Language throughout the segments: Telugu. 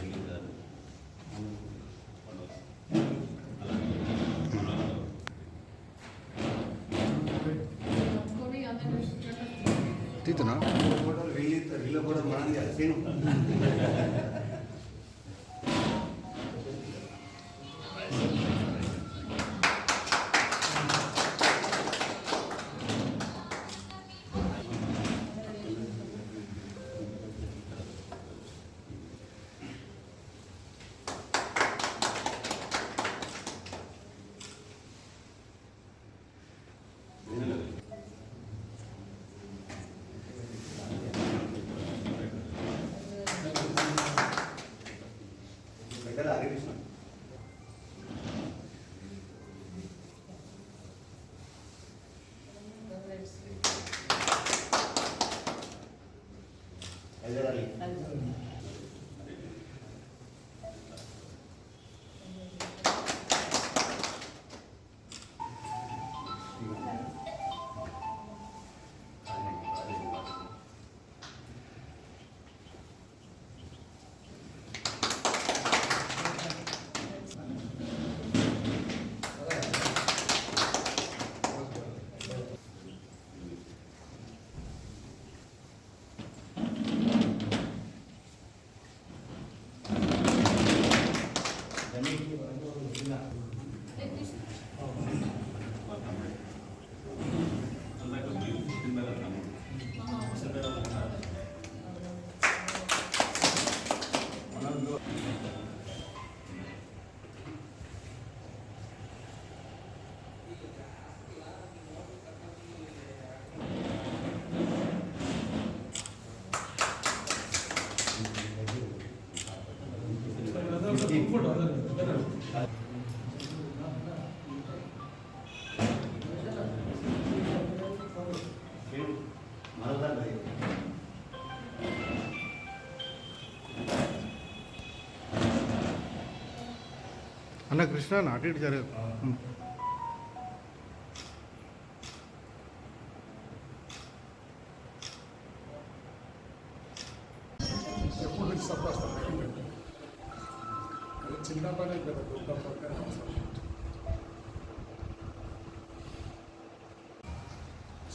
రాజా జగన్ గారు అలాగే వీళ్ళు వీళ్ళు కూడా మనది కదా அறிவிக்கணும் మరోసారి అన్న కృష్ణ అన్న అటు ఇటు జరగదు ఎప్పుడు సంపాదిస్తాను చిన్న పని కదా గొప్ప పని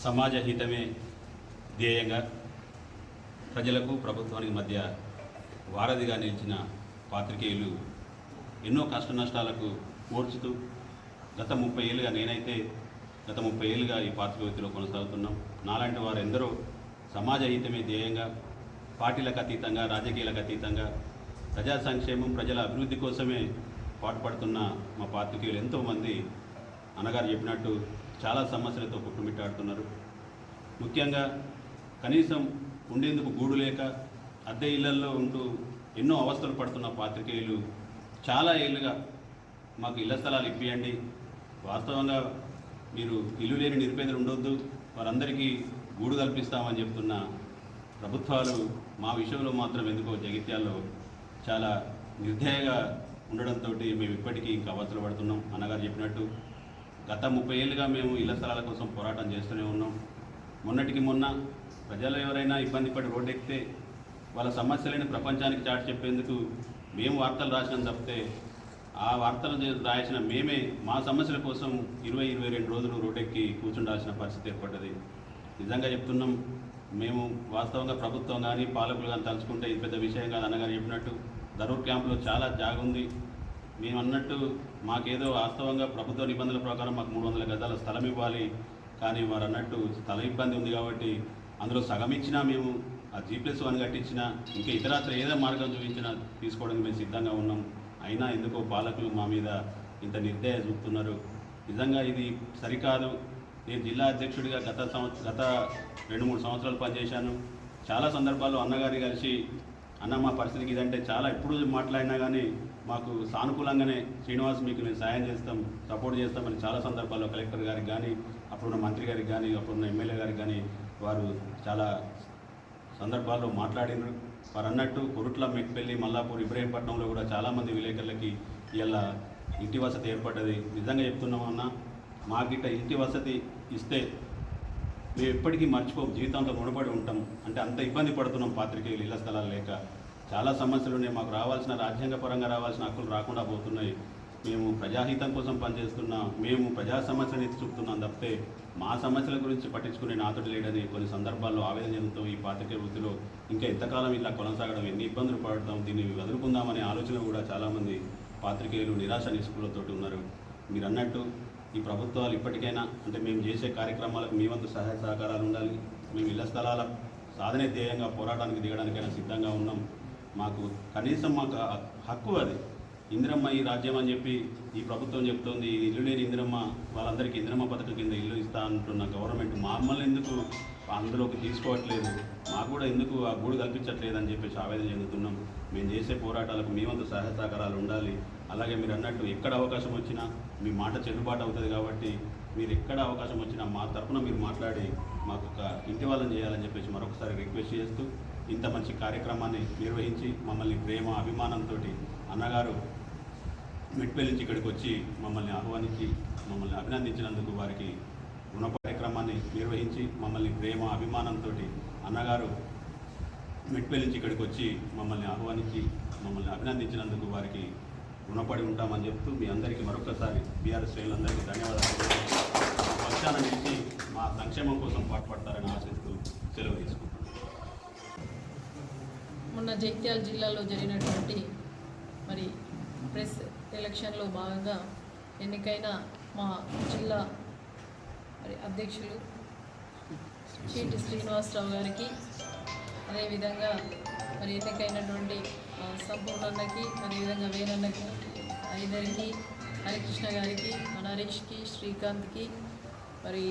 సమాజ హితమే ధ్యేయంగా ప్రజలకు ప్రభుత్వానికి మధ్య వారధిగా నిలిచిన పాత్రికేయులు ఎన్నో కష్ట నష్టాలకు ఓర్చుతూ గత ముప్పై ఏళ్ళుగా నేనైతే గత ముప్పై ఏళ్ళుగా ఈ పాత్రిక వృత్తిలో కొనసాగుతున్నాం. నాలాంటి వారు ఎందరో సమాజ హితమే ధ్యేయంగా పార్టీలకు అతీతంగా రాజకీయాలకు అతీతంగా ప్రజా సంక్షేమం ప్రజల అభివృద్ధి కోసమే పాటుపడుతున్న మా పాత్రికేయులు ఎంతోమంది అన్నగారు చెప్పినట్టు చాలా సమస్యలతో కుట్టుమిట్టాడుతున్నారు. ముఖ్యంగా కనీసం ఉండేందుకు గూడు లేక అద్దె ఇళ్ళల్లో ఉంటూ ఎన్నో అవస్థలు పడుతున్న పాత్రికేయులు చాలా ఏళ్ళుగా మాకు ఇళ్ళ స్థలాలు ఇప్పియండి. వాస్తవంగా మీరు ఇల్లు లేని నిరుపేదలు ఉండొద్దు. వారందరికీ గూడు కల్పిస్తామని చెప్తున్న ప్రభుత్వాలు మా విషయంలో మాత్రం ఎందుకో జగిత్యాల్లో చాలా నిర్దయగా ఉండడంతో మేము ఇప్పటికీ ఇంకా అవసరం పడుతున్నాం. అన్నగారు చెప్పినట్టు గత ముప్పై ఏళ్ళుగా మేము ఇళ్ళ స్థలాల కోసం పోరాటం చేస్తూనే ఉన్నాం. మొన్నటికి మొన్న ప్రజలు ఎవరైనా ఇబ్బంది పడి రోడ్డు ఎక్కితే వాళ్ళ సమస్యలని ప్రపంచానికి చాటి చెప్పేందుకు మేము వార్తలు రాసినాం తప్పితే ఆ వార్తలు రాసిన మేమే మా సమస్యల కోసం ఇరవై ఇరవై రెండు రోజులు రోడ్డెక్కి కూర్చుండాల్సిన పరిస్థితి ఏర్పడ్డది. నిజంగా చెప్తున్నాం మేము వాస్తవంగా ప్రభుత్వం కానీ పాలకులు కానీ తలుచుకుంటే ఇది పెద్ద విషయం కాదు. అన్నగారు చెప్పినట్టు ధరూర్ క్యాంపులో చాలా జాగ ఉంది మేము అన్నట్టు మాకేదో వాస్తవంగా ప్రభుత్వ నిబంధనల ప్రకారం మాకు మూడు వందల గజాల స్థలం ఇవ్వాలి. కానీ వారు అన్నట్టు స్థల ఇబ్బంది ఉంది కాబట్టి అందులో సగం ఇచ్చినా మేము ఆ జీ ప్లస్ వన్ కట్టించినా ఇంకా ఇతరత్ర ఏదో మార్గం చూపించినా తీసుకోవడానికి మేము సిద్ధంగా ఉన్నాం. అయినా ఎందుకో పాలకులు మా మీద ఇంత నిర్దయ చూపుతున్నారు. నిజంగా ఇది సరికాదు. నేను జిల్లా అధ్యక్షుడిగా గత సంవత్సరం గత రెండు మూడు సంవత్సరాలు పనిచేశాను. చాలా సందర్భాల్లో అన్నగారి కలిసి అన్న మా పరిస్థితికి ఇదంటే చాలా ఎప్పుడు మాట్లాడినా కానీ మాకు సానుకూలంగానే శ్రీనివాస్ మీకు నేను సాయం చేస్తాం సపోర్ట్ చేస్తామని చాలా సందర్భాల్లో కలెక్టర్ గారికి కానీ అప్పుడున్న మంత్రి గారికి కానీ అప్పుడున్న ఎమ్మెల్యే గారికి కానీ వారు చాలా సందర్భాల్లో మాట్లాడినారు. వారు అన్నట్టు కొరుట్ల మెట్పల్లి మల్లాపూర్ ఇబ్రహీంపట్నంలో కూడా చాలామంది విలేకరులకి ఇలా ఇంటి వసతి ఏర్పడ్డది. నిజంగా చెప్తున్నామన్నా గిట్ట ఇంటి వసతి ఇస్తే మేము ఎప్పటికీ మర్చిపోం. జీవితంతో ముడిపడి ఉంటాం. అంటే అంత ఇబ్బంది పడుతున్నాం పాత్రికేయులు ఇళ్ళ స్థలాలు లేక. చాలా సమస్యలు ఉన్నాయి మాకు రావాల్సిన రాజ్యాంగపరంగా రావాల్సిన హక్కులు రాకుండా పోతున్నాయి. మేము ప్రజాహితం కోసం పనిచేస్తున్నాం మేము ప్రజా సమస్యను ఎత్తి చూపుతున్నాం తప్పితే మా సమస్యల గురించి పట్టించుకునే నాతుడు లేడని కొన్ని సందర్భాల్లో ఆవేదన చెందుతూ ఈ పాతికే వృత్తిలో ఇంకా ఎంతకాలం ఇలా కొనసాగడం ఎన్ని ఇబ్బందులు పడతాం దీన్ని వదులుకుందామనే ఆలోచన కూడా చాలామంది పాత్రికేయులు నిరాశ నిస్పృహలతోటి ఉన్నారు. మీరు అన్నట్టు ఈ ప్రభుత్వాలు ఇప్పటికైనా అంటే మేము చేసే కార్యక్రమాలకు మీ వంతు సహాయ సహకారాలు ఉండాలి. మేము ఇళ్ళ స్థలాల సాధనే ధ్యేయంగా పోరాటానికి దిగడానికైనా సిద్ధంగా ఉన్నాం. మాకు కనీసం మాకు హక్కు అది. ఇందిరమ్మ ఈ రాజ్యం అని చెప్పి ఈ ప్రభుత్వం చెప్తోంది ఈ ఇల్లు లేని ఇందిరమ్మ వాళ్ళందరికీ ఇందిరమ్మ పథకం కింద ఇల్లు ఇస్తా అంటున్న గవర్నమెంట్ మమ్మల్ని ఎందుకు అందులోకి తీసుకోవట్లేదు? మాకు కూడా ఎందుకు ఆ గూడు కల్పించట్లేదు అని చెప్పేసి ఆవేదన చెందుతున్నాం. మేము చేసే పోరాటాలకు మేమంత వంతు సహాయ సహకారాలు ఉండాలి. అలాగే మీరు అన్నట్టు ఎక్కడ అవకాశం వచ్చినా మీ మాట చెల్లుబాటు అవుతుంది కాబట్టి మీరు ఎక్కడ అవకాశం వచ్చినా మా తరపున మీరు మాట్లాడి మాకు ఒక ఇంటి వాళ్ళని చేయాలని చెప్పేసి మరొకసారి రిక్వెస్ట్ చేస్తూ ఇంత మంచి కార్యక్రమాన్ని నిర్వహించి మమ్మల్ని ప్రేమ అభిమానంతో అన్నగారు మిట్పల్లి నుంచి ఇక్కడికి వచ్చి మమ్మల్ని ఆహ్వానించి మమ్మల్ని అభినందించినందుకు వారికి రుణ కార్యక్రమాన్ని నిర్వహించి మమ్మల్ని ప్రేమ అభిమానంతో అన్నగారు మిట్పల్లి నుంచి ఇక్కడికి వచ్చి మమ్మల్ని ఆహ్వానించి మమ్మల్ని అభినందించినందుకు వారికి రుణపడి ఉంటామని చెప్తూ మీ అందరికీ మరొకసారి బీఆర్ఎస్ శ్రేణులందరికీ ధన్యవాదాలు పక్షాన నిలిచి మా సంక్షేమం కోసం పాటుపడతారని ఆశిస్తూ సెలవు తీసుకుంటున్నాను. మొన్న జగిత్యాల జిల్లాలో జరిగినటువంటి మరి ప్రెస్ ఎలక్షన్లో భాగంగా ఎన్నికైన మా జిల్లా మరి అధ్యక్షులు చీటి శ్రీనివాసరావు గారికి అదేవిధంగా మరి ఎన్నికైనటువంటి ఆ, సంపూర్ణన్నకి అదేవిధంగా వేణన్నకి ఐదరికి హరికృష్ణ గారికి మన హరీష్కి శ్రీకాంత్కి మరి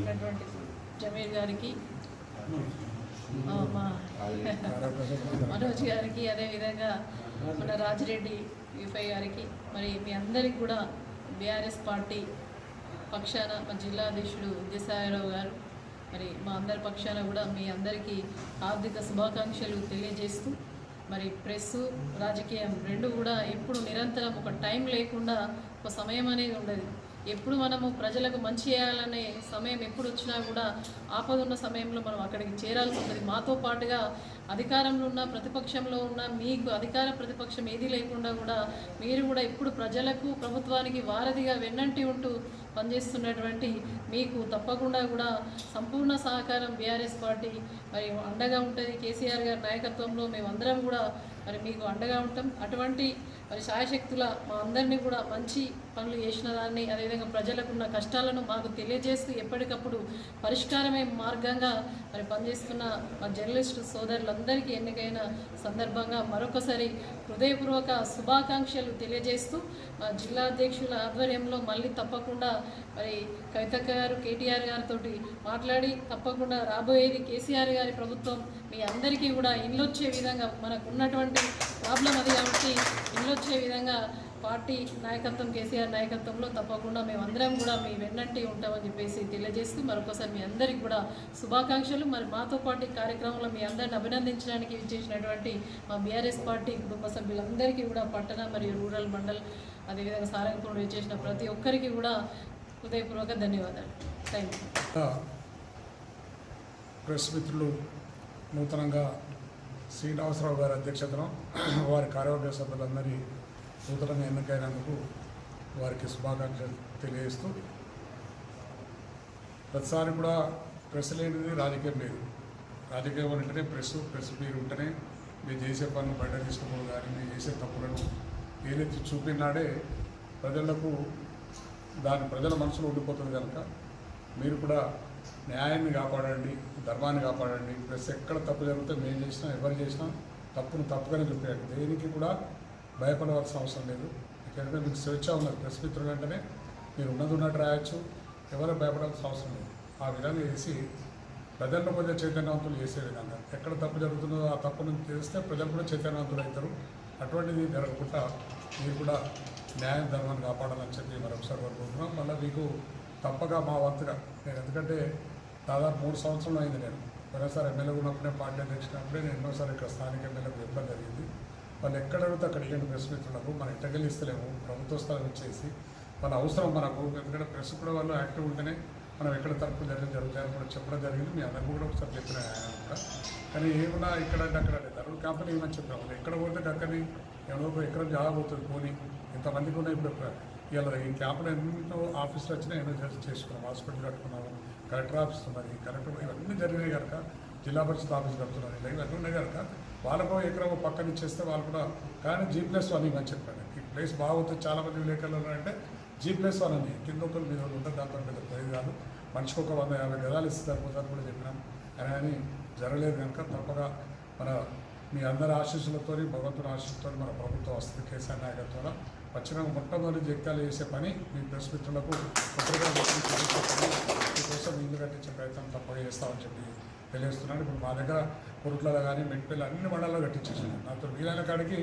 ఉన్నటువంటి జమీర్ గారికి మా మనోజ్ గారికి అదేవిధంగా మన రాజిరెడ్డి యూపీ గారికి మరి మీ అందరికి కూడా బీఆర్ఎస్ పార్టీ పక్షాన మా జిల్లాధ్యక్షుడు విద్యాసాయిరావు గారు మరి మా అందరి పక్షాన కూడా మీ అందరికీ ఆర్థిక శుభాకాంక్షలు తెలియజేస్తూ మరి ప్రెస్ రాజకీయం రెండు కూడా ఎప్పుడు నిరంతరం ఒక టైం లేకుండా ఒక సమయం అనేది ఉండదు. ఎప్పుడు మనము ప్రజలకు మంచి చేయాలనే సమయం ఎప్పుడు వచ్చినా కూడా ఆపదున్న సమయంలో మనం అక్కడికి చేరాల్సి ఉంటుంది మాతో పాటుగా అధికారంలో ఉన్న ప్రతిపక్షంలో ఉన్న మీకు అధికార ప్రతిపక్షం ఏదీ లేకుండా కూడా మీరు కూడా ఇప్పుడు ప్రజలకు ప్రభుత్వానికి వారధిగా వెన్నంటి ఉంటూ పనిచేస్తున్నటువంటి మీకు తప్పకుండా కూడా సంపూర్ణ సహకారం బీఆర్ఎస్ పార్టీ మరి అండగా ఉంటుంది. కేసీఆర్ గారి నాయకత్వంలో మేమందరం కూడా మరి మీకు అండగా ఉంటాం. అటువంటి మరి సాయశక్తుల మా అందరినీ కూడా మంచి పనులు చేసిన దాన్ని అదేవిధంగా ప్రజలకు ఉన్న కష్టాలను మాకు తెలియజేస్తూ ఎప్పటికప్పుడు పరిష్కారమే మార్గంగా మరి పనిచేస్తున్న మా జర్నలిస్టు అందరికీ ఎన్నికైన సందర్భంగా మరొకసారి హృదయపూర్వక శుభాకాంక్షలు తెలియజేస్తూ మా జిల్లా అధ్యక్షుల ఆధ్వర్యంలో మళ్ళీ తప్పకుండా మరి కవితక్క గారు కేటీఆర్ గారితో మాట్లాడి తప్పకుండా రాబోయేది కేసీఆర్ గారి ప్రభుత్వం మీ అందరికీ కూడా ఇల్లొచ్చే విధంగా మనకు ఉన్నటువంటి ప్రాబ్లం అది కాబట్టి ఇల్లు వచ్చే విధంగా పార్టీ నాయకత్వం కేసీఆర్ నాయకత్వంలో తప్పకుండా మేమందరం కూడా మీ వెన్నంటి ఉంటామని చెప్పేసి తెలియజేస్తూ మరొకసారి మీ అందరికి కూడా శుభాకాంక్షలు. మరి మాతో పాటు కార్యక్రమంలో మీ అందరిని అభినందించడానికి విచ్చేసినటువంటి మా బీఆర్ఎస్ పార్టీ కుటుంబ సభ్యులందరికీ కూడా పట్టణ మరియు రూరల్ మండల్ అదేవిధంగా సారంగపూర్ చేసిన ప్రతి ఒక్కరికి కూడా హృదయపూర్వక ధన్యవాదాలు. థ్యాంక్ యూ ప్రెస్ మిత్రులు నూతనంగా శ్రీనివాసరావు గారి అధ్యక్షతన వారి కార్యవర్గ సభ్యులందరి నూతనంగా ఎన్నికైనందుకు వారికి శుభాకాంక్షలు తెలియజేస్తూ ప్రతిసారి కూడా ప్రెస్ లేనిది రాజకీయం లేదు. రాజకీయం అంటేనే ప్రెస్ ప్రెస్ మీరు ఉంటేనే మీరు చేసే పనులు బయట తీసుకోవడం కానీ మీరు చేసే తప్పులను ఏదైతే చూపినాడే ప్రజలకు దాని ప్రజల మనసులో ఉండిపోతుంది కనుక మీరు కూడా న్యాయాన్ని కాపాడండి ధర్మాన్ని కాపాడండి. ప్లస్ ఎక్కడ తప్పు జరిగితే మేము చేసినా ఎవరు చేసినా తప్పును తప్పుగానే చూపించండి దేనికి కూడా భయపడవలసిన అవసరం లేదు. ఎందుకంటే మీకు స్వేచ్ఛ ఉన్నది. ప్రెస్ మిత్రులు వెంటనే మీరు ఉన్నది ఉన్నట్టు రాయొచ్చు. ఎవరు భయపడాల్సిన అవసరం లేదు. ఆ విధంగా చేసి ప్రజలను కొంచెం చైతన్యవంతులు చేసే విధంగా. ఎక్కడ తప్పు జరుగుతుందో ఆ తప్పును తెలిస్తే ప్రజలు కూడా చైతన్యవంతులు అవుతారు. అటువంటిది జరగకుండా మీరు కూడా న్యాయం ధర్మాన్ని కాపాడాలని చెప్పి మరొకసారి కోరుకుంటున్నాం. మళ్ళీ మీకు తప్పక మా వంతుగా. నేను ఎందుకంటే దాదాపు మూడు సంవత్సరాలు అయింది నేను. మరోసారి ఎమ్మెల్యే ఉన్నప్పుడే పార్టీ అధ్యక్షుడప్పుడే నేను ఎన్నోసారి ఇక్కడ స్థానిక ఎమ్మెల్యేకు చెప్పడం జరిగింది. వాళ్ళు ఎక్కడ అడిగితే అక్కడ ఇవ్వండి ప్రెస్ మిత్రులకు మనం ఇంటకెళ్ళి ఇస్తలేము ప్రభుత్వ స్థలం ఇచ్చేసి. మన అవసరం మనకు ఎందుకంటే ప్రెస్ కూడా వాళ్ళు యాక్టివ్ ఉంటేనే మనం ఎక్కడ తరపు జరిగి జరుగుతాయని కూడా చెప్పడం జరిగింది. మీ అందరికీ కూడా ఒకసారి చెప్పిన ఆయన కూడా. కానీ ఏమన్నా ఇక్కడ అంటే అక్కడ లేదు కంపెనీ ఏమని చెప్పాము? ఎక్కడ పోతే అక్కడిని ఎవరో ఎక్కడ జాగా పోతుంది పోనీ. ఇంతమందికి ఉన్నాయి ఇప్పుడు ఇలా ఈ క్యాంపులో ఎన్నో ఆఫీసులు వచ్చినా ఎన్నో చేసి చేసుకున్నాం. హాస్పిటల్ కట్టుకున్నాము కలెక్టర్ ఆఫీస్ ఉన్నది కలెక్టర్ ఇవన్నీ జరిగినాయి కనుక జిల్లా పరిషత్ ఆఫీస్ కడుతున్నారు ఇలా ఇవన్నీ ఉన్నాయి కనుక వాళ్ళకు ఎకరం పక్కన ఇచ్చేస్తే వాళ్ళు కూడా కానీ జీ ప్లస్ వన్ ఇవ్వని చెప్పాను ఈ ప్లేస్ బాగుంటుంది చాలా మంది విలేకరులు ఉన్నారంటే జీ ప్లస్ వన్ అని కింద ఒకరు మీద ఒకరు ఉంటుంది దాంతో పెద్ద ప్రయోజనాలు మనిషికి ఒక వంద యాభై గదాలు ఇస్తే పోతారు కూడా చెప్పినాం. అని అని జరగలేదు కనుక తప్పగా మన మీ అందరి ఆశీస్సులతో భగవంతుని ఆశీస్సులతో మన ప్రభుత్వం వస్తుంది కేసీఆర్ నాయకత్వంలో వచ్చిన మొట్టమొదటి జగ్గాలు చేసే పని మీ ప్రెస్ మిత్రులకు కొత్తగా ఇల్లు కట్టించే ప్రయత్నం తప్పగా చేస్తామని చెప్పి తెలియజేస్తున్నాను. ఇప్పుడు మా దగ్గర కురుట్లలో కానీ మెట్పల్లి అన్ని మండలాల్లో కట్టించేసాను నాతో వీలైన కాడికి